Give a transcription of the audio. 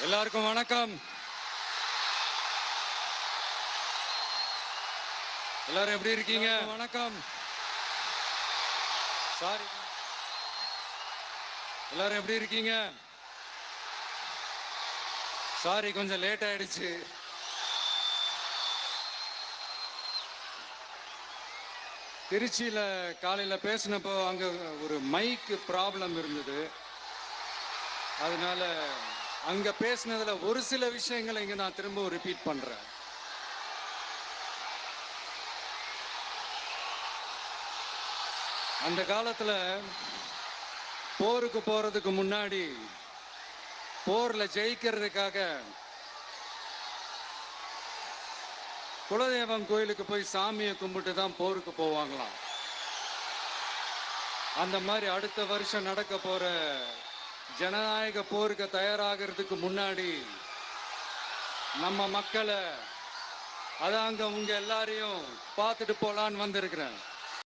எல்லாருக்கும் வணக்கம். எல்லாரும் எப்படி இருக்கீங்க? வணக்கம். சாரி எல்லாரும் எப்படி இருக்கீங்க? சாரி கொஞ்சம் லேட் ஆயிடுச்சு. திருச்சியில காலையில பேசினப்போ அங்க ஒரு மைக் ப்ராப்ளம் இருந்தது. அதனால அங்க பேசினதுல ஒரு சில விஷயங்களை இங்க நான் திரும்ப ரிப்பீட் பண்றேன். அந்த காலத்துல போருக்கு போறதுக்கு முன்னாடி போர்ல ஜெயிக்கிறதுக்காக குலதெய்வம் கோயிலுக்கு போய் சாமியை கும்பிட்டு தான் போருக்கு போவாங்களாம். அந்த மாதிரி அடுத்த வருஷம் நடக்க போற ஜனநாயக போருக்கு தயாராகிறதுக்கு முன்னாடி நம்ம மக்களை அதாங்க உங்க எல்லாரையும் பார்த்துட்டு போலான்னு வந்திருக்கிறேன்.